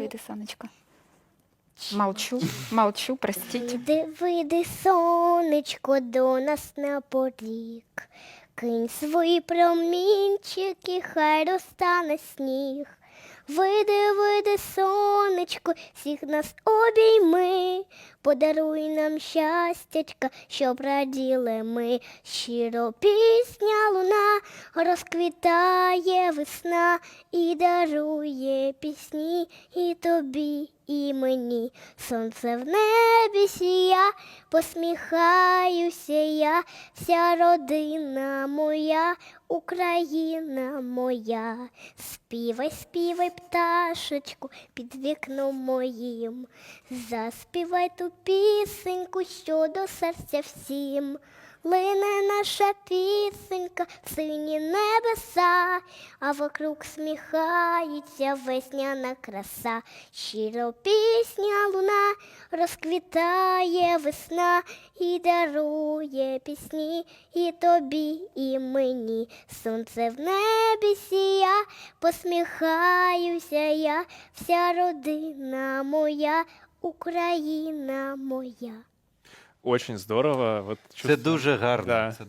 вийди, сонечко. Молчу, молчу, простіть. Вийди, вийди, сонечко, до нас на поріг. Кинь свої промінчики, хай розтане сніг. Вийди, вийди, сонечко, всіх нас обійми, подаруй нам щастячка, щоб раділи ми. Щиро пісня луна розквітає весна і дарує пісні і тобі, і мені. Сонце в небі сія, посміхаюся я, вся родина моя, Україна моя. Співай, співай, пташечку, під вікном моїм. Заспівай ту пісеньку, що до серця всім. Наша пісенька в сині небеса, а вокруг сміхається весняна краса. Щиро пісня луна розквітає весна і дарує пісні і тобі, і мені. Сонце в небі сія, посміхаюся я, вся родина моя, Україна моя. Очень здорово. Вот Це дуже гарно. Да. Це